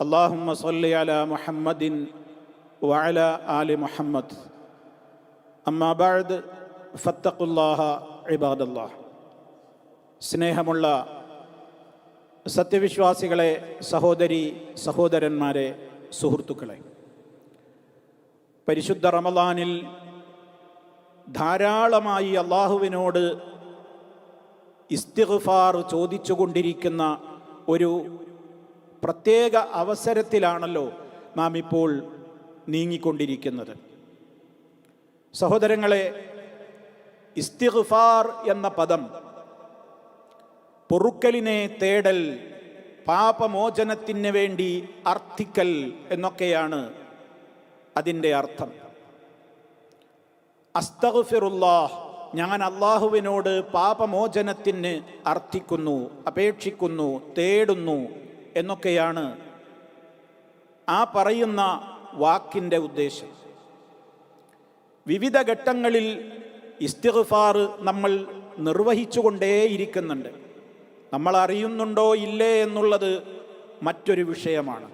അള്ളാഹുമ്മ സല്ലി അല മുഹമ്മദിൻ വഅല ആലി മുഹമ്മദ്. അമ്മാബാദ് ഫത്തഖുല്ലാഹ ഇബാദല്ലാഹ്. സ്നേഹമുള്ള സത്യവിശ്വാസികളെ സഹോദരി സഹോദരന്മാരെ സുഹൃത്തുക്കളെ പരിശുദ്ധ റമദാനിൽ ധാരാളമായി അള്ളാഹുവിനോട് ഇസ്തിഗ്ഫാർ ചോദിച്ചുകൊണ്ടിരിക്കുന്ന ഒരു പ്രത്യേക അവസരത്തിലാണല്ലോ നാം ഇപ്പോൾ നീങ്ങിക്കൊണ്ടിരിക്കുന്നത്. സഹോദരങ്ങളെ ഇസ്തിഗ്ഫാർ എന്ന പദം പൊറുക്കലിനെ തേടൽ പാപമോചനത്തിന് വേണ്ടി അർത്ഥിക്കൽ എന്നൊക്കെയാണ് അതിന്റെ അർത്ഥം. അസ്തഗ്ഫിറുല്ലാഹ് ഞാൻ അള്ളാഹുവിനോട് പാപമോചനത്തിന് അർത്ഥിക്കുന്നു അപേക്ഷിക്കുന്നു തേടുന്നു എന്നൊക്കെയാണ് ആ പറയുന്ന വാക്കിന്റെ ഉദ്ദേശം. വിവിധ ഘട്ടങ്ങളിൽ ഇസ്തിഗ്ഫാർ നമ്മൾ നിർവഹിച്ചുകൊണ്ടേയിരിക്കുന്നുണ്ട്. നമ്മൾ അറിയുന്നുണ്ടോ ഇല്ലേ എന്നുള്ളത് മറ്റൊരു വിഷയമാണ്.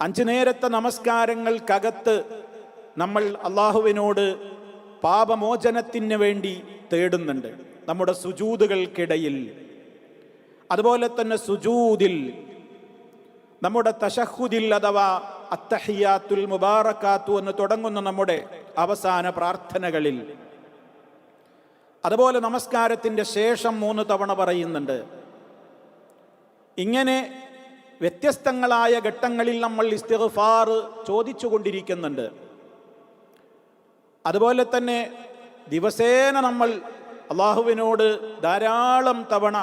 അഞ്ചു നേരത്തെ നമസ്കാരങ്ങൾക്കകത്ത് നമ്മൾ അള്ളാഹുവിനോട് പാപമോചനത്തിന് വേണ്ടി തേടുന്നുണ്ട്. നമ്മുടെ സുജൂതുകൾക്കിടയിൽ അതുപോലെ തന്നെ സുജൂദിൽ നമ്മുടെ തശഹുദിൽ അഥവാ അത്തഹിയാത്തുൽ മുബാറക്കാത്തു എന്ന് തുടങ്ങുന്ന നമ്മുടെ അവസാന പ്രാർത്ഥനകളിൽ. അതുപോലെ നമസ്കാരത്തിന്റെ ശേഷം മൂന്ന് തവണ പറയുന്നുണ്ട് ഇങ്ങനെ വ്യത്യസ്തങ്ങളായ ഘട്ടങ്ങളിൽ നമ്മൾ ഇസ്തിഗ്ഫാർ ചോദിച്ചുകൊണ്ടിരിക്കുന്നുണ്ട്. അതുപോലെ തന്നെ ദിവസേന നമ്മൾ അള്ളാഹുവിനോട് ധാരാളം തവണ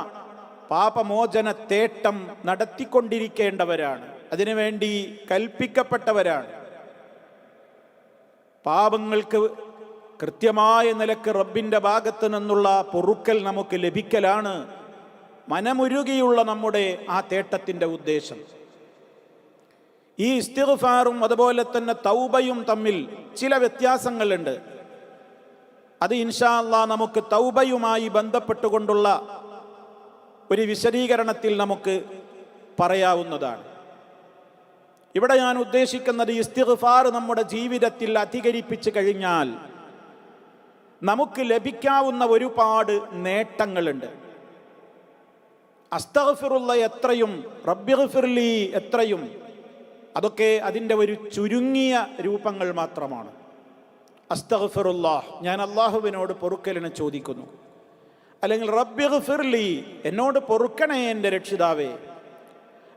പാപമോചന തേട്ടം നടത്തിക്കൊണ്ടിരിക്കേണ്ടവരാണ്. അതിനുവേണ്ടി കൽപ്പിക്കപ്പെട്ടവരാണ്. പാപങ്ങൾക്ക് കൃത്യമായ നിലയ്ക്ക് റബ്ബിന്റെ ഭാഗത്ത് നിന്നുള്ള പൊറുക്കൽ നമുക്ക് ലഭിക്കലാണ്. മനമുരുകിയുള്ള നമ്മുടെ ആ തേട്ടത്തിന്റെ ഉദ്ദേശം. ഈ ഇസ്തിഗ്ഫാറും അതുപോലെ തന്നെ തൗബയും തമ്മിൽ ചില വ്യത്യാസങ്ങളുണ്ട്. അത് ഇൻഷാ നമുക്ക് തൗബയുമായി ബന്ധപ്പെട്ടുകൊണ്ടുള്ള ഒരു വിശദീകരണത്തിൽ നമുക്ക് പറയാവുന്നതാണ്. ഇവിടെ ഞാൻ ഉദ്ദേശിക്കുന്നത് ഇസ്തിഗ്ഫാർ നമ്മുടെ ജീവിതത്തിൽ അധികരിപ്പിച്ചു കഴിഞ്ഞാൽ നമുക്ക് ലഭിക്കാവുന്ന ഒരുപാട് നേട്ടങ്ങളുണ്ട്. അസ്തഗ്ഫിറുള്ള എത്രയും റബ്ബിഗ്ഫിർലി എത്രയും അതൊക്കെ അതിന്റെ ഒരു ചുരുങ്ങിയ രൂപങ്ങൾ മാത്രമാണ്. അസ്തഗ്ഫിറുല്ലാഹ് ഞാൻ അള്ളാഹുവിനോട് പൊറുക്കലിനെ ചോദിക്കുന്നു. അല്ലെങ്കിൽ റബ്ബിഗ്ഫിർലി എന്നോട് പൊറുക്കണേ എന്റെ രക്ഷിതാവേ.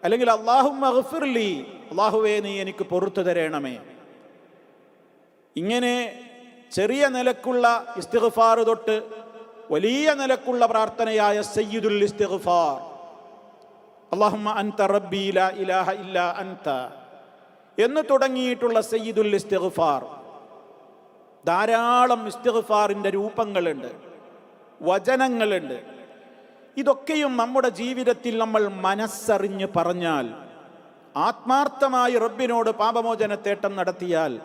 അല്ലെങ്കിൽ അള്ളാഹു മഗ്ഫിർലി അള്ളാഹുവേ നീ എനിക്ക് പൊറത്തു തരണമേ. ഇങ്ങനെ ചെറിയ നിലക്കുള്ള ഇസ്തിഗ്ഫാർ തൊട്ട് വലിയ നിലക്കുള്ള പ്രാർത്ഥനയായ സയ്യിദുൽ ഇസ്തിഗ്ഫാർ. അള്ളാഹുമ്മ അൻത റബ്ബി ലാ ഇലാഹ ഇല്ല അൻത എന്ന് തുടങ്ങിയിട്ടുള്ള സയ്യിദുൽ ഇസ്തിഗ്ഫാർ. ധാരാളം ഇസ്തിഗ്ഫാറിന്റെ രൂപങ്ങളുണ്ട്. വചനങ്ങളുണ്ട്. ഇതൊക്കെയും നമ്മുടെ ജീവിതത്തിൽ നമ്മൾ മനസ്സറിഞ്ഞ് പറഞ്ഞാൽ ആത്മാർത്ഥമായി റബ്ബിനോട് പാപമോചന തേട്ടം നടത്തിയാൽ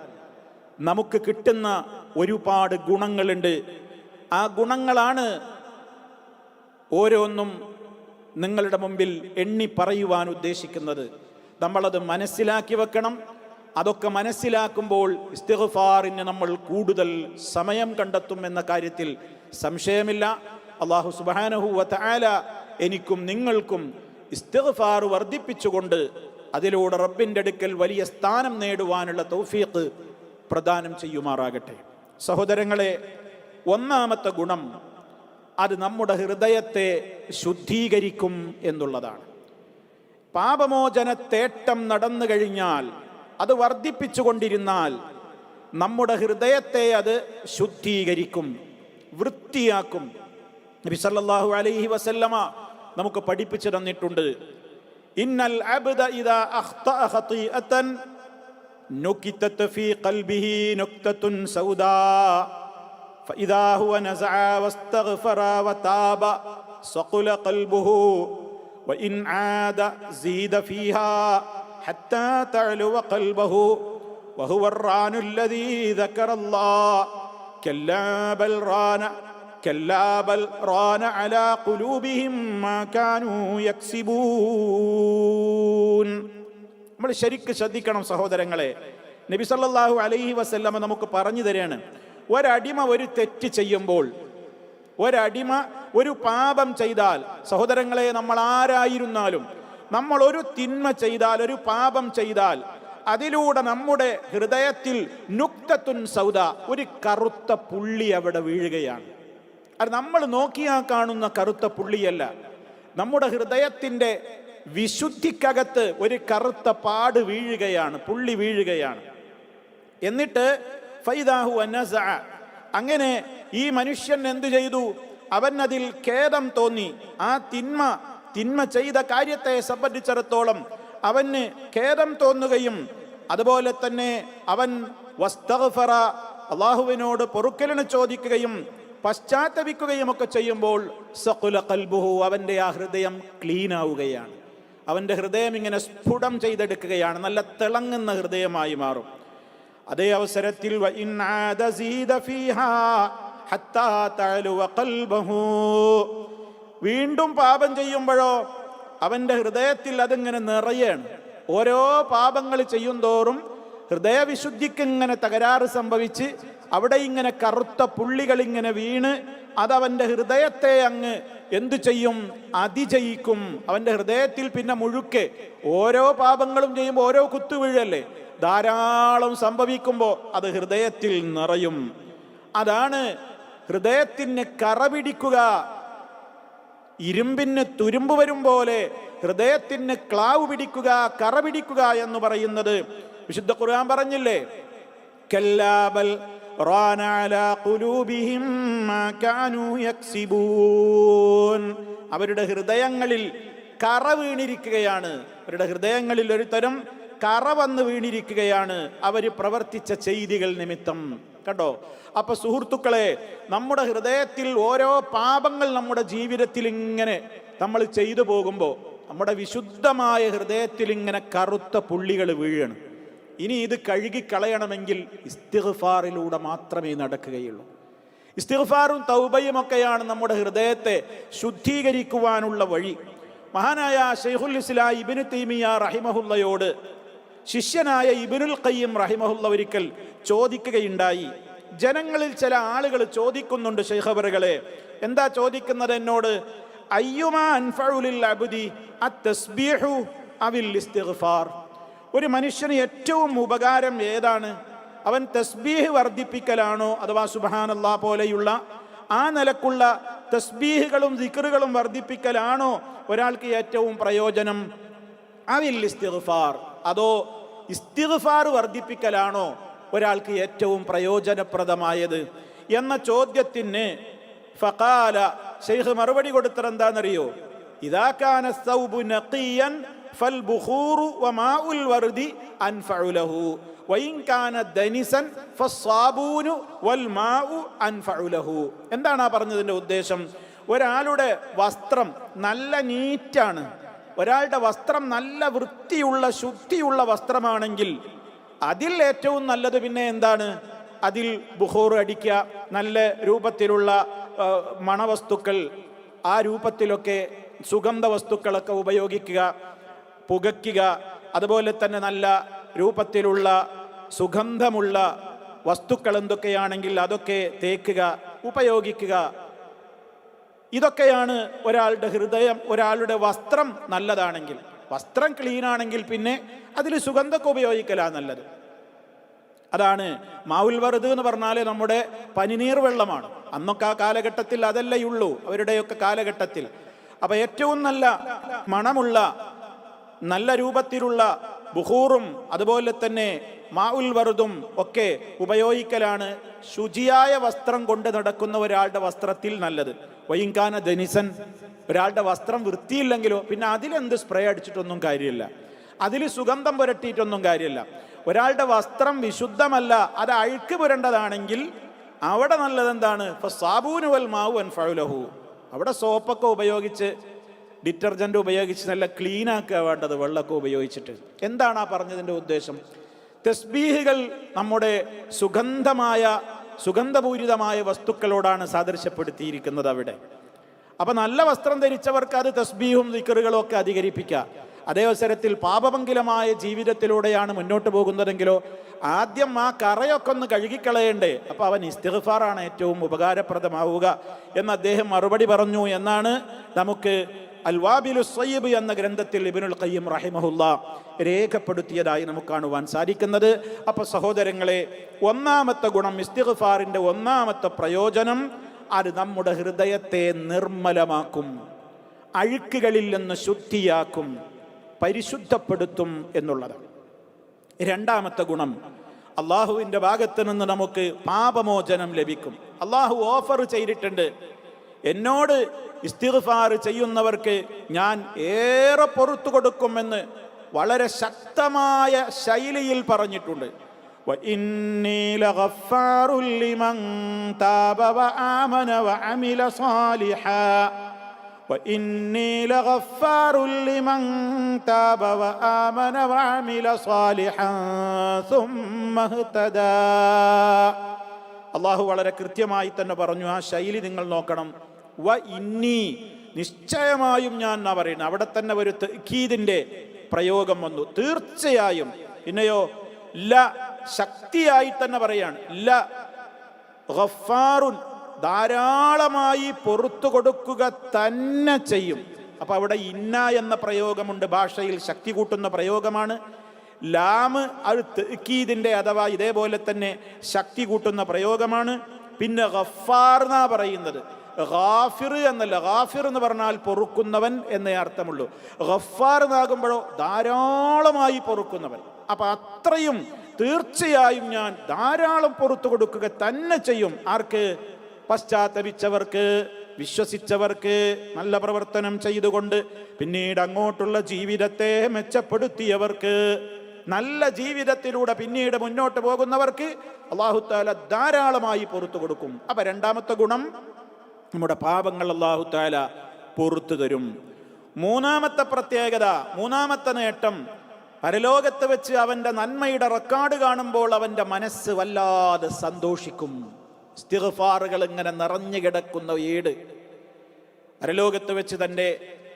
നമുക്ക് കിട്ടുന്ന ഒരുപാട് ഗുണങ്ങളുണ്ട്. ആ ഗുണങ്ങളാണ് ഓരോന്നും നിങ്ങളുടെ മുമ്പിൽ എണ്ണി പറയുവാൻ ഉദ്ദേശിക്കുന്നത്. നമ്മളത് മനസ്സിലാക്കി വെക്കണം. അതൊക്കെ മനസ്സിലാക്കുമ്പോൾ ഇസ്തിഗ്ഫാറിന് നമ്മൾ കൂടുതൽ സമയം കണ്ടെത്തും എന്ന കാര്യത്തിൽ സംശയമില്ല. അള്ളാഹു സുബാനഹു ആല എനിക്കും നിങ്ങൾക്കും ഇസ്തിഗ്ഫാർ വർദ്ധിപ്പിച്ചുകൊണ്ട് അതിലൂടെ റബ്ബിന്റെ അടുക്കൽ വലിയ സ്ഥാനം നേടുവാനുള്ള തൗഫീഖ് പ്രദാനം ചെയ്യുമാറാകട്ടെ. സഹോദരങ്ങളെ ഒന്നാമത്തെ ഗുണം അത് നമ്മുടെ ഹൃദയത്തെ ശുദ്ധീകരിക്കും എന്നുള്ളതാണ്. പാപമോചന തേട്ടം നടന്നു കഴിഞ്ഞാൽ അത് വർദ്ധിപ്പിച്ചുകൊണ്ടിരുന്നാൽ നമ്മുടെ ഹൃദയത്തെ അത് ശുദ്ധീകരിക്കും. വൃത്തിയാക്കും നബി സല്ലല്ലാഹു അലൈഹി വസല്ലമ നമുക്ക് പഠിപ്പിച്ചു തന്നിട്ടുണ്ട് ഇന്നൽ അബ്ദ ഇദാ അഖ്തഅ ഖതീഅതൻ نكتت في قلبه نكتة سوداء فإذا هو نزع واستغفر وتاب صقل قلبه وإن عاد زيد فيها حتى تعلو قلبه وهو الران الذي ذكر الله كلا بل ران كلا بل ران على قلوبهم ما كانوا يكسبون നമ്മൾ ശരിക്ക് ശ്രദ്ധിക്കണം സഹോദരങ്ങളെ നബി സല്ലല്ലാഹു അലൈഹി വസല്ലമ നമുക്ക് പറഞ്ഞു തരാണ് ഒരടിമ ഒരു തെറ്റ് ചെയ്യുമ്പോൾ ഒരടിമ ഒരു പാപം ചെയ്താൽ സഹോദരങ്ങളെ നമ്മൾ ആരായിരുന്നാലും നമ്മൾ ഒരു തിന്മ ചെയ്താൽ ഒരു പാപം ചെയ്താൽ അതിലൂടെ നമ്മുടെ ഹൃദയത്തിൽ നുക്തത്തുൻ സൗദ ഒരു കറുത്ത പുള്ളി അവിടെ വീഴുകയാണ്. അത് നമ്മൾ നോക്കിയാ കാണുന്ന കറുത്ത പുള്ളിയല്ല. നമ്മുടെ ഹൃദയത്തിന്റെ വിശുദ്ധിക്കകത്ത് ഒരു കറുത്ത പാട് വീഴുകയാണ് പുള്ളി വീഴുകയാണ്. എന്നിട്ട് ഫൈദാഹു അനസ അങ്ങനെ ഈ മനുഷ്യൻ എന്തു ചെയ്തു? അവൻ അതിൽ ഖേദം തോന്നി. ആ തിന്മ തിന്മ ചെയ്ത കാര്യത്തെ സംബന്ധിച്ചിടത്തോളം അവന് ഖേദം തോന്നുകയും അതുപോലെ തന്നെ അവൻ വസ്തഗ്ഫറ അള്ളാഹുവിനോട് പൊറുക്കലിന് ചോദിക്കുകയും പശ്ചാത്തപിക്കുകയും ഒക്കെ ചെയ്യുമ്പോൾ സഖുല കൽബുഹു അവന്റെ ആ ഹൃദയം ക്ലീൻ ആവുകയാണ് അവന്റെ ഹൃദയം ഇങ്ങനെ സ്ഫുടം ചെയ്തെടുക്കുകയാണ് നല്ല തിളങ്ങുന്ന ഹൃദയമായി മാറും. അതേ അവസരത്തിൽ വീണ്ടും പാപം ചെയ്യുമ്പോഴോ അവന്റെ ഹൃദയത്തിൽ അതിങ്ങനെ നിറയാണ്. ഓരോ പാപങ്ങൾ ചെയ്യുന്തോറും ഹൃദയവിശുദ്ധിക്ക് ഇങ്ങനെ തകരാറ് സംഭവിച്ച് അവിടെ ഇങ്ങനെ കറുത്ത പുള്ളികൾ ഇങ്ങനെ വീണ് അതവന്റെ ഹൃദയത്തെ അങ്ങ് എന്തു ചെയ്യും? അതിജയിക്കും. അവന്റെ ഹൃദയത്തിൽ പിന്നെ മുഴുക്കെ ഓരോ പാപങ്ങളും ചെയ്യുമ്പോൾ ഓരോ കുത്തുവീഴല്ലേ ധാരാളം സംഭവിക്കുമ്പോൾ അത് ഹൃദയത്തിൽ നിറയും. അതാണ് ഹൃദയത്തിന് കറ പിടിക്കുക ഇരുമ്പിന് തുരുമ്പ് വരും പോലെ ഹൃദയത്തിന് ക്ലാവ് പിടിക്കുക കറ പിടിക്കുക എന്ന് പറയുന്നത് വിശുദ്ധ ഖുർആൻ പറഞ്ഞില്ലേ? കല്ലാബൽ അവരുടെ ഹൃദയങ്ങളിൽ കറ വീണിരിക്കുകയാണ്. അവരുടെ ഹൃദയങ്ങളിൽ ഒരു തരം കറ വന്ന് വീണിരിക്കുകയാണ്. അവർ പ്രവർത്തിച്ച ചെയ്തികൾ നിമിത്തം. കണ്ടോ? അപ്പൊ സുഹൃത്തുക്കളെ നമ്മുടെ ഹൃദയത്തിൽ ഓരോ പാപങ്ങൾ നമ്മുടെ ജീവിതത്തിൽ ഇങ്ങനെ നമ്മൾ ചെയ്തു പോകുമ്പോൾ നമ്മുടെ വിശുദ്ധമായ ഹൃദയത്തിൽ ഇങ്ങനെ കറുത്ത പുള്ളികൾ വീഴണം ഇനി ഇത് കഴുകി കളയണമെങ്കിൽ ഇസ്തിഗ്ഫാറിലൂടെ മാത്രമേ നടക്കുകയുള്ളൂ. ഇസ്തിഗ്ഫാറും തൗബയും ഒക്കെയാണ് നമ്മുടെ ഹൃദയത്തെ ശുദ്ധീകരിക്കുവാനുള്ള വഴി. മഹാനായ ഷെയ്ഖുൽ ഇസ്ലാ ഇബിന് തീമിയ റഹിമഹുല്ലയോട് ശിഷ്യനായ ഇബിനുൽ ഖയ്യം റഹിമഹുല്ല ഒരിക്കൽ ചോദിക്കുകയുണ്ടായി. ജനങ്ങളിൽ ചില ആളുകൾ ചോദിക്കുന്നുണ്ട് ഷെയ്ഖബറുകളെ എന്താ ചോദിക്കുന്നത് എന്നോട്? ഒരു മനുഷ്യന് ഏറ്റവും ഉപകാരം ഏതാണ്? അവൻ തസ്ബീഹ് വർദ്ധിപ്പിക്കലാണോ അഥവാ സുബഹാനല്ലാ പോലെയുള്ള ആ നിലക്കുള്ള തസ്ബീഹുകളും ദിക്റുകളും വർദ്ധിപ്പിക്കലാണോ ഒരാൾക്ക് ഏറ്റവും പ്രയോജനം? അവിൽ ഇസ്തിഗ്ഫാർ. അതോ ഇസ്തിഗ്ഫാർ വർദ്ധിപ്പിക്കലാണോ ഒരാൾക്ക് ഏറ്റവും പ്രയോജനപ്രദമായത്? എന്ന ചോദ്യത്തിന് ഫഖാല ഷെയ്ഖ് മറുപടി കൊടുത്തത് എന്താണെന്നറിയോ ഇതാക്കാന സൗബു നഖിയൻ ഫൽ ബുഖൂറു വമാഉൽ വർദി അൻഫഉ ലഹു. കാന ദനിസൻ ഫസ്സാബൂനു വൽ മാഉ അൻഫഉ എന്താണ് ആ പറഞ്ഞതിന്റെ ഉദ്ദേശം? ഒരാളുടെ വസ്ത്രം നല്ല നീറ്റാണ്. ഒരാളുടെ വസ്ത്രം നല്ല വൃത്തിയുള്ള ശുദ്ധിയുള്ള വസ്ത്രമാണെങ്കിൽ അതിൽ ഏറ്റവും നല്ലത് പിന്നെ എന്താണ്? അതിൽ ബുഹോർ അടിക്കുക നല്ല രൂപത്തിലുള്ള മണവസ്തുക്കൾ ആ രൂപത്തിലൊക്കെ സുഗന്ധ വസ്തുക്കളൊക്കെ ഉപയോഗിക്കുക പുകയ്ക്കുക അതുപോലെ തന്നെ നല്ല രൂപത്തിലുള്ള സുഗന്ധമുള്ള വസ്തുക്കൾ എന്തൊക്കെയാണെങ്കിൽ അതൊക്കെ തേക്കുക ഉപയോഗിക്കുക. ഇതൊക്കെയാണ് ഒരാളുടെ ഹൃദയം ഒരാളുടെ വസ്ത്രം നല്ലതാണെങ്കിൽ. വസ്ത്രം ക്ലീൻ ആണെങ്കിൽ പിന്നെ അതിൽ സുഗന്ധമൊക്കെ ഉപയോഗിക്കലാ നല്ലത്. അതാണ് മാവുൽ വറുത് എന്ന് പറഞ്ഞാൽ നമ്മുടെ പനിനീർ വെള്ളമാണ്. അന്നൊക്കെ ആ കാലഘട്ടത്തിൽ അതല്ലേ ഉള്ളൂ അവരുടെയൊക്കെ കാലഘട്ടത്തിൽ. അപ്പൊ ഏറ്റവും നല്ല മണമുള്ള നല്ല രൂപത്തിലുള്ള ബുഹൂറും അതുപോലെ തന്നെ മാഉൽ വറുതും ഒക്കെ ഉപയോഗിക്കലാണ് ശുചിയായ വസ്ത്രം കൊണ്ട് നടക്കുന്ന ഒരാളുടെ വസ്ത്രത്തിൽ നല്ലത്. വൈങ്കാന ധനിസൻ ഒരാളുടെ വസ്ത്രം വൃത്തിയില്ലെങ്കിലോ പിന്നെ അതിലെന്ത് സ്പ്രേ അടിച്ചിട്ടൊന്നും കാര്യമില്ല. അതിൽ സുഗന്ധം പുരട്ടിയിട്ടൊന്നും കാര്യമില്ല. ഒരാളുടെ വസ്ത്രം വിശുദ്ധമല്ല അത് അഴുക്ക് പുരണ്ടതാണെങ്കിൽ അവിടെ നല്ലത് എന്താണ് ഇപ്പൊ സാബൂന് വൽ മാവു അൻഫലഹു അവിടെ സോപ്പൊക്കെ ഉപയോഗിച്ച് ഡിറ്റർജന്റ് ഉപയോഗിച്ച് നല്ല ക്ലീൻ ആക്കുക വേണ്ടത് വെള്ളമൊക്കെ ഉപയോഗിച്ചിട്ട്. എന്താണ് ആ പറഞ്ഞതിന്റെ ഉദ്ദേശം? തസ്ബീഹുകൾ നമ്മുടെ സുഗന്ധമായ സുഗന്ധപൂരിതമായ വസ്തുക്കളോടാണ് സാദൃശ്യപ്പെടുത്തിയിരിക്കുന്നത് അവിടെ. അപ്പൊ നല്ല വസ്ത്രം ധരിച്ചവർക്ക് അത് തസ്ബീഹും ദിക്കറുകളും ഒക്കെ അധികരിപ്പിക്കുക. അതേ അവസരത്തിൽ പാപമംഗിലമായ ജീവിതത്തിലൂടെയാണ് മുന്നോട്ട് പോകുന്നതെങ്കിലോ ആദ്യം ആ കറയൊക്കെ ഒന്ന് കഴുകിക്കളയണ്ടേ. അപ്പൊ അവൻ ഇസ്തിഗ്ഫാറാണ് ഏറ്റവും ഉപകാരപ്രദമാവുക എന്ന് അദ്ദേഹം മറുപടി പറഞ്ഞു എന്നാണ് നമുക്ക് അൽവാബിലു സയ്യിബ് എന്ന ഗ്രന്ഥത്തിൽ ഇബിനുൽ ഖയ്യം റഹിമഹുല്ല രേഖപ്പെടുത്തിയതായി നമുക്ക് കാണുവാൻ സാധിക്കുന്നത്. അപ്പൊ സഹോദരങ്ങളെ ഒന്നാമത്തെ ഗുണം ഇസ്തിഗ്ഫാറിന്റെ ഒന്നാമത്തെ പ്രയോജനം അത് നമ്മുടെ ഹൃദയത്തെ നിർമ്മലമാക്കും അഴുക്കുകളിൽ നിന്ന് ശുദ്ധിയാക്കും പരിശുദ്ധപ്പെടുത്തും എന്നുള്ളതാണ്. രണ്ടാമത്തെ ഗുണം അള്ളാഹുവിന്റെ ഭാഗത്ത് നിന്ന് നമുക്ക് പാപമോചനം ലഭിക്കും. അള്ളാഹു ഓഫർ ചെയ്തിട്ടുണ്ട് എന്നോട് ഇസ്തിഗ്ഫാർ ചെയ്യുന്നവർക്ക് ഞാൻ ഏറെ പൊറത്തു കൊടുക്കുമെന്ന് വളരെ ശക്തമായ ശൈലിയിൽ പറഞ്ഞിട്ടുണ്ട്. അള്ളാഹു വളരെ കൃത്യമായി തന്നെ പറഞ്ഞു ആ ശൈലി നിങ്ങൾ നോക്കണം. വ ഇന്നി. നിശ്ചയമായും ഞാൻ എന്നാ പറയുന്നത് അവിടെ തന്നെ ഒരു തക്കീദിന്റെ പ്രയോഗം വന്നു. തീർച്ചയായും പിന്നെയോ ല ശക്തിയായി തന്നെ പറയാണ് ല ഗഫാറുൻ ധാരാളമായി പൊറത്തു കൊടുക്കുക തന്നെ ചെയ്യും. അപ്പൊ അവിടെ ഇന്ന എന്ന പ്രയോഗമുണ്ട് ഭാഷയിൽ ശക്തി കൂട്ടുന്ന പ്രയോഗമാണ്. ലാമ് അത് തെക്കീദിന്റെ അഥവാ ഇതേപോലെ തന്നെ ശക്തി കൂട്ടുന്ന പ്രയോഗമാണ്. പിന്നെ ഗഫാർ എന്നാ പറയുന്നത്. ഗാഫിർ എന്നല്ല ഗാഫിർ എന്ന് പറഞ്ഞാൽ പൊറുക്കുന്നവൻ എന്നേ അർത്ഥമുള്ളൂ. ഗഫാർ എന്നാകുമ്പോഴോ ധാരാളമായി പൊറുക്കുന്നവൻ. അപ്പൊ അത്രയും തീർച്ചയായും ഞാൻ ധാരാളം പുറത്തു കൊടുക്കുക തന്നെ ചെയ്യും. ആർക്ക്? പശ്ചാത്തപിച്ചവർക്ക് വിശ്വസിച്ചവർക്ക് നല്ല പ്രവർത്തനം ചെയ്തുകൊണ്ട് പിന്നീട് അങ്ങോട്ടുള്ള ജീവിതത്തെ മെച്ചപ്പെടുത്തിയവർക്ക് നല്ല ജീവിതത്തിലൂടെ പിന്നീട് മുന്നോട്ട് പോകുന്നവർക്ക് അള്ളാഹുത്താല ധാരാളമായി പുറത്തു കൊടുക്കും. അപ്പൊ രണ്ടാമത്തെ ഗുണം നമ്മുടെ പാപങ്ങൾ അള്ളാഹു താല പുറത്തു തരും. മൂന്നാമത്തെ പ്രത്യേകത മൂന്നാമത്തെ നേട്ടം പരലോകത്ത് വെച്ച് അവന്റെ നന്മയുടെ റെക്കോർഡ് കാണുമ്പോൾ അവന്റെ മനസ്സ് വല്ലാതെ സന്തോഷിക്കും. ഇസ്തിഗ്ഫാറുകൾ ഇങ്ങനെ നിറഞ്ഞു കിടക്കുന്ന ഏട് പരലോകത്ത് വെച്ച് തന്റെ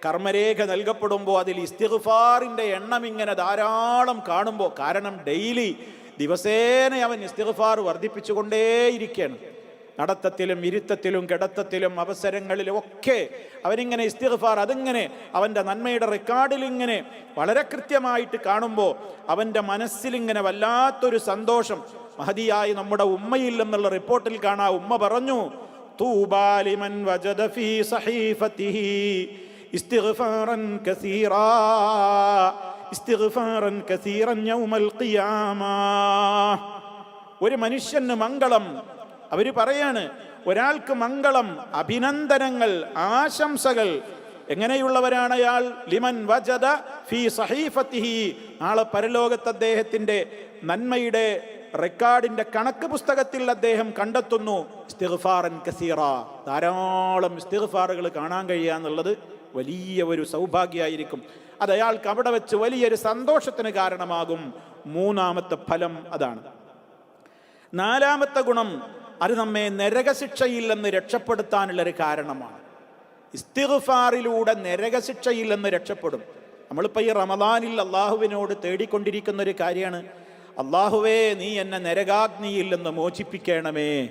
കർമ്മരേഖ നൽകപ്പെടുമ്പോൾ അതിൽ ഇസ്തിഗ്ഫാറിന്റെ എണ്ണം ഇങ്ങനെ ധാരാളം കാണുമ്പോൾ കാരണം ഡെയിലി ദിവസേന അവൻ ഇസ്തിഗ്ഫാർ വർദ്ധിപ്പിച്ചുകൊണ്ടേയിരിക്കുകയാണ്. നടത്തത്തിലും ഇരുത്തത്തിലും കിടത്തത്തിലും അവസരങ്ങളിലും ഒക്കെ അവനിങ്ങനെ ഇസ്തിഗ്ഫാർ അതിങ്ങനെ അവന്റെ നന്മയുടെ റെക്കോർഡിൽ ഇങ്ങനെ വളരെ കൃത്യമായിട്ട് കാണുമ്പോൾ അവന്റെ മനസ്സിലിങ്ങനെ വല്ലാത്തൊരു സന്തോഷം. മഹതിയായി നമ്മുടെ ഉമ്മയിൽ നിന്നുള്ള റിപ്പോർട്ടിൽ കാണാ. ഉമ്മ പറഞ്ഞു തൂബാലിമൻ വജദ ഫീ കസീറാ കസീറൻ യൗമൽ ഖിയാമ. ഒരു മനുഷ്യന് മംഗളം അവർ പറയാണ് ഒരാൾക്ക് മംഗളം അഭിനന്ദനങ്ങൾ ആശംസകൾ. എങ്ങനെയുള്ളവരാണ് അയാൾ? ലിമൻ വജദ ഫി സഹീഫത്തിഹി. നാളെ പരലോകത്ത് അദ്ദേഹത്തിന്റെ നന്മയുടെ റെക്കോർഡിന്റെ കണക്ക് പുസ്തകത്തിൽ അദ്ദേഹം കണ്ടെത്തുന്നു ഇസ്തിഗ്ഫാറൻ കസീറ. ധാരാളം ഇസ്തിഗ്ഫാറുകൾ കാണാൻ കഴിയുക എന്നുള്ളത് വലിയ ഒരു സൗഭാഗ്യമായിരിക്കും. അത് അയാൾക്ക് അവിടെ വെച്ച് വലിയൊരു സന്തോഷത്തിന് കാരണമാകും. മൂന്നാമത്തെ ഫലം അതാണ്. നാലാമത്തെ ഗുണം അത് നമ്മെ നരകശിക്ഷയിൽ നിന്ന് രക്ഷപ്പെടുത്താനുള്ള ഒരു കാരണമാണ്. ഇസ്തിഗ്ഫാറിലൂടെ നരകശിക്ഷയിൽ നിന്ന് രക്ഷപ്പെടും. നമ്മളിപ്പോൾ ഈ റമദാനിൽ അള്ളാഹുവിനോട് തേടിക്കൊണ്ടിരിക്കുന്ന ഒരു കാര്യമാണ്. അള്ളാഹുവേ നീ എന്നെ നരകാഗ്നിയിൽ നിന്ന് മോചിപ്പിക്കണമേ.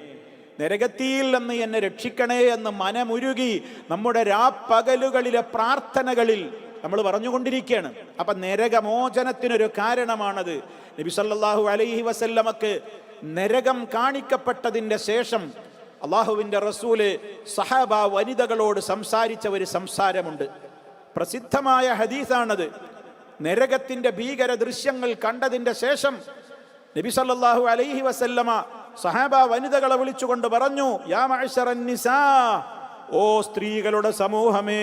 നരകത്തിയിൽ നിന്ന് എന്നെ രക്ഷിക്കണേ എന്ന് മനമുരുകി നമ്മുടെ രാപ്പകലുകളിലെ പ്രാർത്ഥനകളിൽ നമ്മൾ പറഞ്ഞുകൊണ്ടിരിക്കുകയാണ്. അപ്പം നരകമോചനത്തിനൊരു കാരണമാണത്. നബി സല്ലല്ലാഹു അലൈഹി വസല്ലമക്ക് നരകം കാണിക്കപ്പെട്ടതിന്റെ ശേഷം അള്ളാഹുവിന്റെ റസൂൽ സഹാബ വനിതകളോട് സംസാരിച്ച ഒരു സംസാരമുണ്ട്. പ്രസിദ്ധമായ ഹദീസാണത്. നരകത്തിന്റെ ഭീകര ദൃശ്യങ്ങൾ കണ്ടതിന്റെ ശേഷം നബി സല്ലാഹു അലൈഹി വസല്ലമ സഹാബ വനിതകളെ വിളിച്ചുകൊണ്ട് പറഞ്ഞു യാ ഓ സ്ത്രീകളുടെ സമൂഹമേ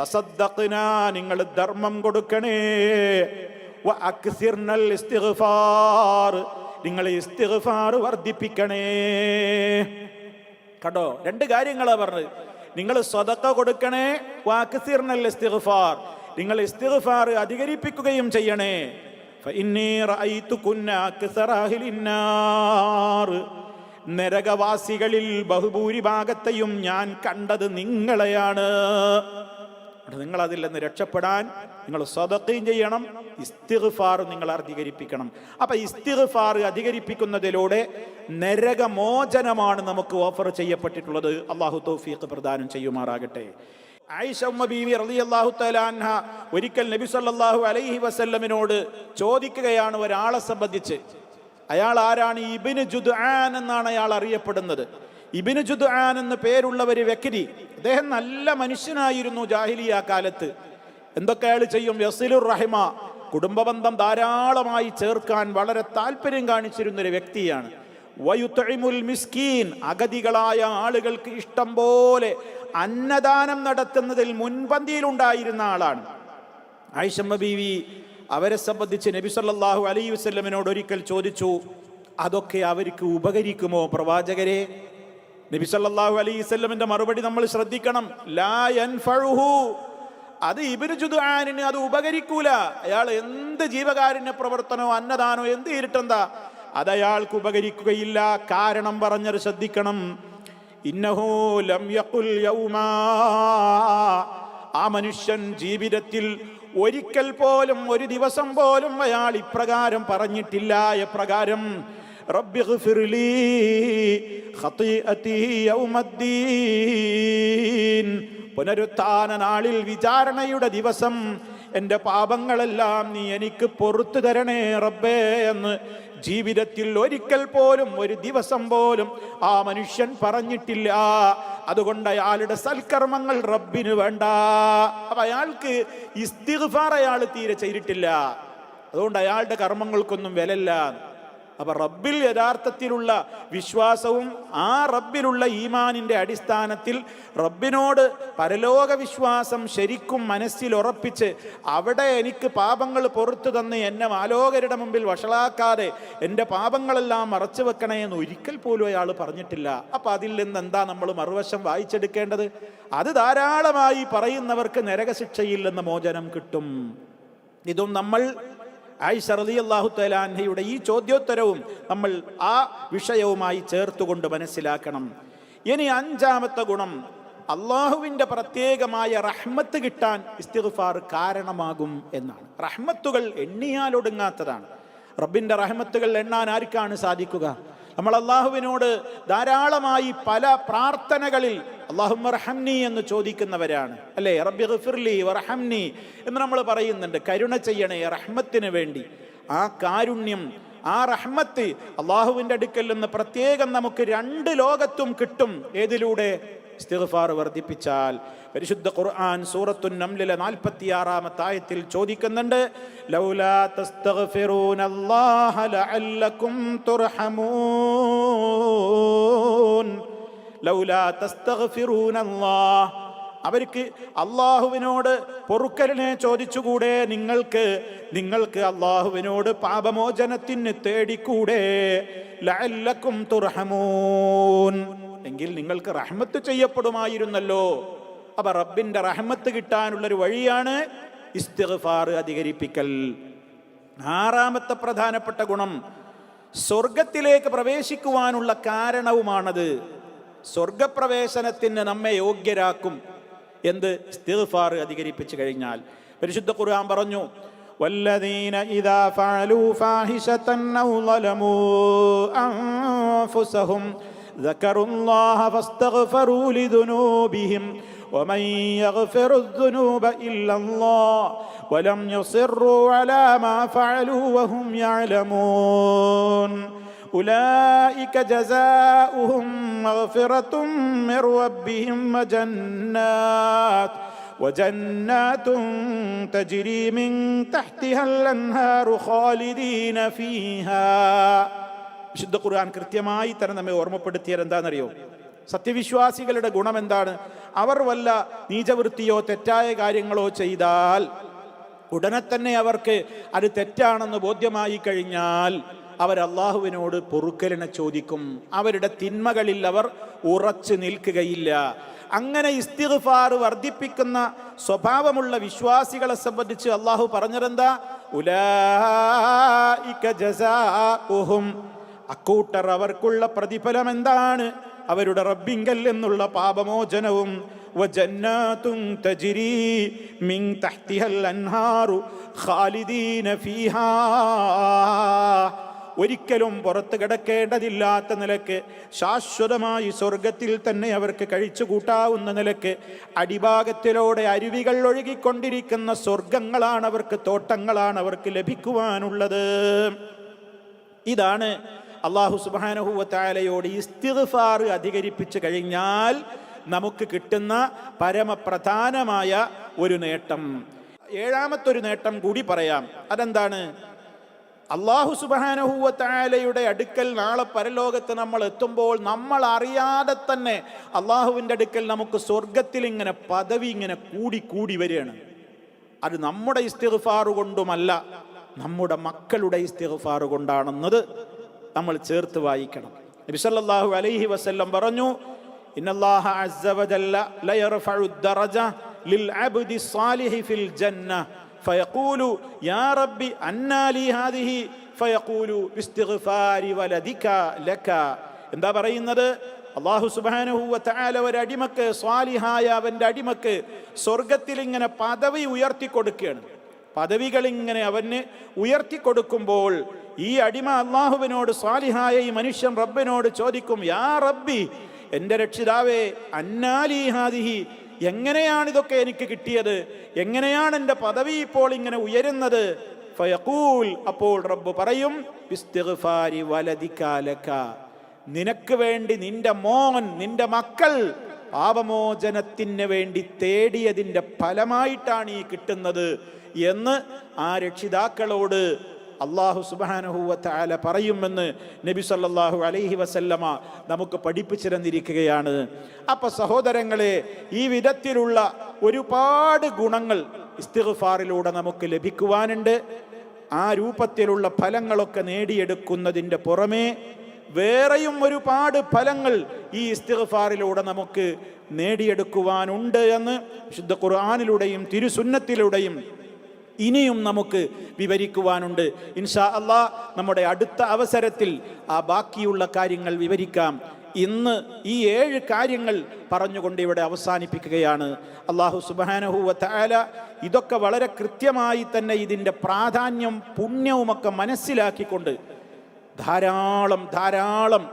തസദ്ദഖ്ന നിങ്ങൾ ധർമ്മം കൊടുക്കണേ നിങ്ങൾ ഇസ്തിഗ്ഫാർ. വർദ്ധിപ്പിക്കണേ. കണ്ടോ? രണ്ട് കാര്യങ്ങളാ പറഞ്ഞത്. നിങ്ങൾ സ്വതക്ക കൊടുക്കണേ വാക്സിർണൽ ഇസ്തിഗ്ഫാർ. നിങ്ങൾ ഇസ്തിഗ്ഫാർ അധികരിപ്പിക്കുകയും ചെയ്യണേ. നരകവാസികളിൽ ബഹുഭൂരിഭാഗത്തെയും ഞാൻ കണ്ടത് നിങ്ങളെയാണ്. നിങ്ങൾ അതിൽ നിന്ന് രക്ഷപ്പെടാൻ നിങ്ങൾ സ്വതക്കുകയും ചെയ്യണം ഇസ്തിഗ്ഫാർ നിങ്ങൾ അധികരിപ്പിക്കണം. അപ്പൊ ഇസ്തിഗ്ഫാർ അധികരിപ്പിക്കുന്നതിലൂടെ നരകമോചനമാണ് നമുക്ക് ഓഫർ ചെയ്യപ്പെട്ടിട്ടുള്ളത്. അള്ളാഹു തൗഫീഖ് പ്രദാനം ചെയ്യുമാറാകട്ടെ. ഒരിക്കൽ നബി സല്ലല്ലാഹു അലൈഹി വസല്ലമിനോട് ചോദിക്കുകയാണ് ഒരാളെ സംബന്ധിച്ച്. അയാൾ ആരാണ്? ഇബിന് ജുദ്ആൻ എന്നാണ് അയാൾ അറിയപ്പെടുന്നത്. ഇബിന് ജുദ്ആൻ എന്ന് പേരുള്ള ഒരു വ്യക്തി അദ്ദേഹം നല്ല മനുഷ്യനായിരുന്നു ജാഹിലിയ കാലത്ത്. എന്തൊക്കെ അയാൾ ചെയ്യും? യസിലുർ റഹിമ കുടുംബബന്ധം ധാരാളമായി ചേർക്കാൻ വളരെ താല്പര്യം കാണിച്ചിരുന്ന ഒരു വ്യക്തിയാണ്. വയുത്തഴിമുൽ മിസ്കീൻ അഗതികളായ ആളുകൾക്ക് ഇഷ്ടം പോലെ അന്നദാനം നടത്തുന്നതിൽ മുൻപന്തിയിലുണ്ടായിരുന്ന ആളാണ്. ആയിഷമ്മ ബീവി അവരെ സംബന്ധിച്ച് നബി സല്ലാഹു അലൈഹി വസല്ലമിനോട് ഒരിക്കൽ ചോദിച്ചു അതൊക്കെ അവർക്ക് ഉപകരിക്കുമോ പ്രവാചകരെ? നബി സല്ലല്ലാഹു അലൈഹി വസല്ലമിന്റെ മറുപടി നമ്മൾ ശ്രദ്ധിക്കണം. അത് ഇബിന് ജുദുആാനിന് അത് ഉപകരിക്കൂല. അയാൾ എന്ത് ജീവകാരുണ്യ പ്രവർത്തനോ അന്നദാനോ എന്ത് ഇരുട്ടെന്താ അത് അയാൾക്ക് ഉപകരിക്കുകയില്ല. കാരണം പറഞ്ഞത് ശ്രദ്ധിക്കണം. ഇന്നഹു ലം യഖുൽ യൗമാ. ആ മനുഷ്യൻ ജീവിതത്തിൽ ഒരിക്കൽ പോലും ഒരു ദിവസം പോലും അയാൾ ഇപ്രകാരം പറഞ്ഞിട്ടില്ല. എപ്രകാരം? റബ്ബി خطيئتي يوم الدين പുനരുത്ഥാന നാളിൽ വിചാരണയുടെ ദിവസം എന്റെ പാപങ്ങളെല്ലാം നീ എനിക്ക് പൊറത്തു തരണേ റബ്ബേ എന്ന് ജീവിതത്തിൽ ഒരിക്കൽ പോലും ഒരു ദിവസം പോലും ആ മനുഷ്യൻ പറഞ്ഞിട്ടില്ല. അതുകൊണ്ട് അയാളുടെ സൽക്കർമ്മങ്ങൾ റബ്ബിന് വേണ്ട. അപ്പൊ അയാൾക്ക് ഇസ്തിഗ്ഫാർ അയാൾ തീരെ ചെയ്തിട്ടില്ല. അതുകൊണ്ട് അയാളുടെ കർമ്മങ്ങൾക്കൊന്നും വിലല്ല അപ്പൊ റബ്ബിൽ യഥാർത്ഥത്തിലുള്ള വിശ്വാസവും ആ റബ്ബിലുള്ള ഈമാനിന്റെ അടിസ്ഥാനത്തിൽ റബ്ബിനോട് പരലോക വിശ്വാസം ശരിക്കും മനസ്സിൽ ഉറപ്പിച്ച് അവിടെ എനിക്ക് പാപങ്ങൾ പുറത്തു തന്ന് എന്നെ ആലോകരുടെ മുമ്പിൽ വഷളാക്കാതെ എന്റെ പാപങ്ങളെല്ലാം മറച്ചു വെക്കണേ എന്ന് ഒരിക്കൽ പോലും അയാൾ പറഞ്ഞിട്ടില്ല. അപ്പൊ അതിൽ നിന്ന് എന്താ നമ്മൾ മറുവശം വായിച്ചെടുക്കേണ്ടത്? അത് ധാരാളമായി പറയുന്നവർക്ക് നരകശിക്ഷയിൽ നിന്ന് മോചനം കിട്ടും. ഇതും നമ്മൾ ആയിഷ റളിയല്ലാഹു അള്ളാഹു തലാൻഹയുടെ ഈ ചോദ്യോത്തരവും നമ്മൾ ആ വിഷയവുമായി ചേർത്തുകൊണ്ട് മനസ്സിലാക്കണം. ഇനി അഞ്ചാമത്തെ ഗുണം അള്ളാഹുവിന്റെ പ്രത്യേകമായ റഹ്മത്ത് കിട്ടാൻ ഇസ്തിഗ്ഫാർ കാരണമാകും എന്നാണ്. റഹ്മത്തുകൾ എണ്ണിയാലൊടുങ്ങാത്തതാണ് റബ്ബിന്റെ റഹ്മത്തുകൾ എണ്ണാൻ ആർക്കാണ് സാധിക്കുക? നമ്മൾ അള്ളാഹുവിനോട് ധാരാളമായി പല പ്രാർത്ഥനകളിൽ അള്ളാഹുറഹംനി എന്ന് ചോദിക്കുന്നവരാണ്. അല്ലേ? റബ്ബി ഗഫിർലി വറഹംനി എന്ന് നമ്മൾ പറയുന്നുണ്ട്. കരുണ ചെയ്യണേ റഹ്മത്തിന് വേണ്ടി. ആ കാരുണ്യം ആ റഹ്മത്ത് അള്ളാഹുവിന്റെ അടുക്കൽ നിന്ന് പ്രത്യേകം നമുക്ക് രണ്ട് ലോകത്തും കിട്ടും. ഏതിലൂടെ? ഇസ്തിഗ്ഫാർ വർദ്ധിപ്പിച്ചാൽ. പരിശുദ്ധ ഖുർആൻ സൂറത്തു നംലിലെ നാൽപ്പത്തിയാറാമത്തെ ആയത്തിൽ ചോദിക്കുന്നുണ്ട് ലൗലാ തുർഹമൂൻ. ലൗലാ അവർക്ക് അള്ളാഹുവിനോട് പൊറുക്കലിനെ ചോദിച്ചുകൂടെ? നിങ്ങൾക്ക് നിങ്ങൾക്ക് അള്ളാഹുവിനോട് പാപമോചനത്തിന് തേടിക്കൂടെ? ലഅല്ലക്കും തുർഹമൂൻ. എങ്കിൽ നിങ്ങൾക്ക് റഹ്മത്ത് ചെയ്യപ്പെടുമായിരുന്നല്ലോ. അപ്പൊ റബ്ബിന്റെ റഹ്മത്ത് കിട്ടാനുള്ളൊരു വഴിയാണ് ഇസ്തിഗ്ഫാർ അധികരിപ്പിക്കൽ ആറാമത്തെ പ്രധാനപ്പെട്ട ഗുണം സ്വർഗത്തിലേക്ക് പ്രവേശിക്കുവാനുള്ള കാരണവുമാണത് സ്വർഗപ്രവേശനത്തിന് നമ്മെ യോഗ്യരാക്കും എന്ത് ഇസ്തിഗ്ഫാർ അധികരിപ്പിച്ചു കഴിഞ്ഞാൽ പരിശുദ്ധ ഖുർആൻ പറഞ്ഞു والذين إذا فعلوا فاحشة أو ظلموا أنفسهم ذكروا الله فاستغفروا لذنوبهم ومن يغفر الذنوب إلا الله ولم يصروا على ما فعلوا وهم يعلمون أولئك جزاؤهم مغفرة من ربهم وجنات وجنات تجري من تحتها الأنهار خالدين فيها വിശുദ്ധ ഖുർആൻ കൃത്യമായി തന്നെ നമ്മെ ഓർമ്മപ്പെടുത്തിയത് എന്താണെന്നറിയോ സത്യവിശ്വാസികളുടെ ഗുണം എന്താണ് അവർ വല്ല നീചവൃത്തിയോ തെറ്റായ കാര്യങ്ങളോ ചെയ്താൽ ഉടനെ തന്നെ അവർക്ക് അത് തെറ്റാണെന്ന് ബോധ്യമായി കഴിഞ്ഞാൽ അവർ അള്ളാഹുവിനോട് പൊറുക്കലിനെ ചോദിക്കും. അവരുടെ തിന്മകളിൽ അവർ ഉറച്ചു നിൽക്കുകയില്ല. അങ്ങനെ ഇസ്തിഗ്ഫാർ വർദ്ധിപ്പിക്കുന്ന സ്വഭാവമുള്ള വിശ്വാസികളെ സംബന്ധിച്ച് അള്ളാഹു പറഞ്ഞതെന്താ? ഉലാ അക്കൂട്ടർ അവർക്കുള്ള പ്രതിഫലം എന്താണ് അവരുടെ റബ്ബിങ്കൽ എന്നുള്ള പാപമോചനവും ഒരിക്കലും പുറത്ത് കിടക്കേണ്ടതില്ലാത്ത നിലയ്ക്ക് ശാശ്വതമായി സ്വർഗത്തിൽ തന്നെ അവർക്ക് കഴിച്ചു കൂട്ടാവുന്ന നിലയ്ക്ക് അടിഭാഗത്തിലൂടെ അരുവികൾ ഒഴുകിക്കൊണ്ടിരിക്കുന്ന സ്വർഗങ്ങളാണ് അവർക്ക് തോട്ടങ്ങളാണ് അവർക്ക് ലഭിക്കുവാനുള്ളത്. ഇതാണ് അള്ളാഹു സുബാനഹുവത്തായാലയോട് ഇസ്തിഗ്ഫാർ അധികരിപ്പിച്ചു കഴിഞ്ഞാൽ നമുക്ക് കിട്ടുന്ന പരമപ്രധാനമായ ഒരു നേട്ടം. ഏഴാമത്തൊരു നേട്ടം കൂടി പറയാം. അതെന്താണ്? അള്ളാഹു സുബാനഹുവത്തായാലയുടെ അടുക്കൽ നാളെ പരലോകത്ത് നമ്മൾ എത്തുമ്പോൾ നമ്മൾ അറിയാതെ തന്നെ അള്ളാഹുവിന്റെ അടുക്കൽ നമുക്ക് സ്വർഗത്തിൽ ഇങ്ങനെ പദവി ഇങ്ങനെ കൂടി കൂടി വരികയാണ്. അത് നമ്മുടെ ഇസ്തിഗ്ഫാർ കൊണ്ടുമല്ല നമ്മുടെ മക്കളുടെ ഇസ്തിഗ്ഫാർ കൊണ്ടാണെന്നത് നമ്മൾ ചേർത്ത് വായിക്കണം. നബി സല്ലല്ലാഹു അലൈഹി വസല്ലം പറഞ്ഞു ഇന്നല്ലാഹ ലിൽ അബ്ദി ഫിൽ ജന്ന ഫയഖൂലു യാ റബ്ബി ഹാദിഹി ഫയഖൂലു ബിസ്തിഗ്ഫാരി വലദിക ലക. എന്താ പറയുന്നത്? അള്ളാഹു സുബാനഹുവ തആല ഒരു അടിമക്ക് സ്വാലിഹായ അവന്റെ അടിമക്ക് സ്വർഗത്തിൽ ഇങ്ങനെ പദവി ഉയർത്തി കൊടുക്കുകയാണ് പദവികൾ ഇങ്ങനെ അവന് ഉയർത്തി കൊടുക്കുമ്പോൾ ഈ അടിമ അള്ളാഹുവിനോട് സ്വാലിഹായ ഈ മനുഷ്യൻ റബ്ബിനോട് ചോദിക്കും യാ റബ്ബി എന്റെ രക്ഷിതാവേ അന്നാലിഹാദിഹി എങ്ങനെയാണ് ഇതൊക്കെ എനിക്ക് കിട്ടിയത്? എങ്ങനെയാണ് എന്റെ പദവി ഇപ്പോൾ ഇങ്ങനെ ഉയരുന്നത്? ഫയഖൂൽ അപ്പോൾ റബ്ബ് പറയും നിനക്ക് വേണ്ടി നിന്റെ മോൻ നിന്റെ മക്കൾ പാപമോചനത്തിന് വേണ്ടി തേടിയതിന്റെ ഫലമായിട്ടാണ് ഈ കിട്ടുന്നത് എന്ന് ആ രക്ഷിതാക്കളോട് അള്ളാഹു സുബാനഹുവല പറയുമെന്ന് നബി സല്ലാഹു അലൈഹി വസല്ലമ നമുക്ക് പഠിപ്പിച്ചു തന്നിരിക്കുകയാണ് അപ്പൊ സഹോദരങ്ങളെ ഈ വിധത്തിലുള്ള ഒരുപാട് ഗുണങ്ങൾ ഇസ്തിഗ്ഫാറിലൂടെ നമുക്ക് ലഭിക്കുവാനുണ്ട്. ആ രൂപത്തിലുള്ള ഫലങ്ങളൊക്കെ നേടിയെടുക്കുന്നതിന്റെ പുറമേ വേറെയും ഒരുപാട് ഫലങ്ങൾ ഈ ഇസ്തിഗ്ഫാറിലൂടെ നമുക്ക് നേടിയെടുക്കുവാനുണ്ട് എന്ന് ശുദ്ധ ഖുർആാനിലൂടെയും തിരുസുന്നത്തിലൂടെയും ഇനിയും നമുക്ക് വിവരിക്കുവാനുണ്ട്. ഇൻഷാ അള്ളാ നമ്മുടെ അടുത്ത അവസരത്തിൽ ആ ബാക്കിയുള്ള കാര്യങ്ങൾ വിവരിക്കാം. ഇന്ന് ഈ ഏഴ് കാര്യങ്ങൾ പറഞ്ഞുകൊണ്ട് ഇവിടെ അവസാനിപ്പിക്കുകയാണ്. അള്ളാഹു സുബാനഹുവ തആല ഇതൊക്കെ വളരെ കൃത്യമായി തന്നെ ഇതിന്റെ പ്രാധാന്യം പുണ്യവുമൊക്കെ മനസ്സിലാക്കിക്കൊണ്ട് ധാരാളം ധാരാളം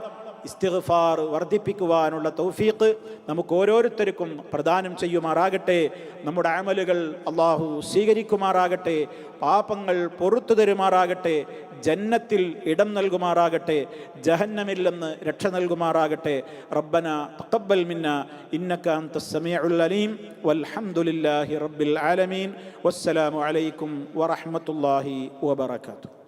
ഇസ്തിഗ്ഫാർ വർദ്ധിപ്പിക്കുവാനുള്ള തൗഫീഖ് നമുക്ക് ഓരോരുത്തർക്കും പ്രദാനം ചെയ്യുമാറാകട്ടെ. നമ്മുടെ അമലുകൾ അള്ളാഹു സ്വീകരിക്കുമാറാകട്ടെ. പാപങ്ങൾ പൊറത്തു തരുമാറാകട്ടെ. ജന്നത്തിൽ ഇടം നൽകുമാറാകട്ടെ. ജഹന്നമിൽ നിന്ന് രക്ഷ നൽകുമാറാകട്ടെ. റബ്ബന തഖബ്ബൽ മിന്ന. ഇന്നക അൻത സമീഉൽ അലീം. വൽഹംദുലില്ലാഹി റബ്ബിൽ ആലമീൻ. വസ്സലാമു അലൈക്കും വറഹ്മത്തുള്ളാഹി വബറകാതുഹു.